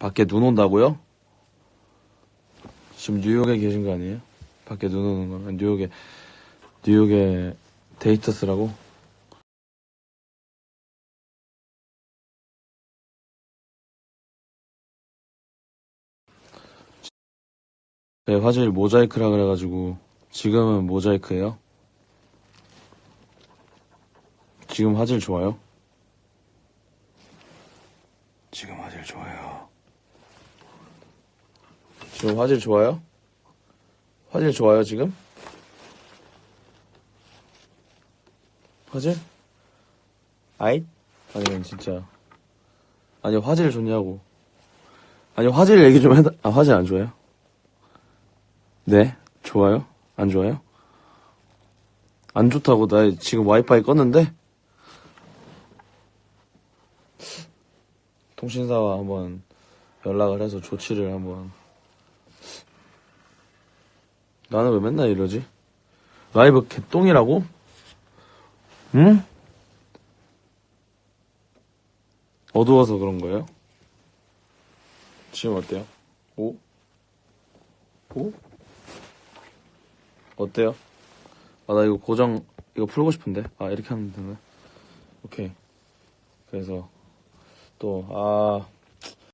밖에 눈 온다고요? 지금 뉴욕에 계신 거 아니에요? 밖에 눈 오는 거. 뉴욕에, 뉴욕에 데이터 쓰라고? 네, 화질 모자이크라 그래가지고, 지금은 모자이크예요 지금 화질 좋아요? 지금 화질 좋아요. 지금 화질 좋아요? 화질 좋아요, 지금? 화질? 아잇? 아니면 진짜. 아니, 화질 좋냐고. 아니, 화질 얘기 좀 해다, 아, 화질 안 좋아요? 네? 좋아요? 안 좋아요? 안 좋다고, 나 지금 와이파이 껐는데? 통신사와 한번 연락을 해서 조치를 한번. 나는 왜 맨날 이러지? 라이브 개똥이라고? 응? 어두워서 그런 거예요? 지금 어때요? 오? 오? 어때요? 아, 나 이거 고정, 이거 풀고 싶은데. 아, 이렇게 하면 되나? 오케이. 그래서, 또, 아,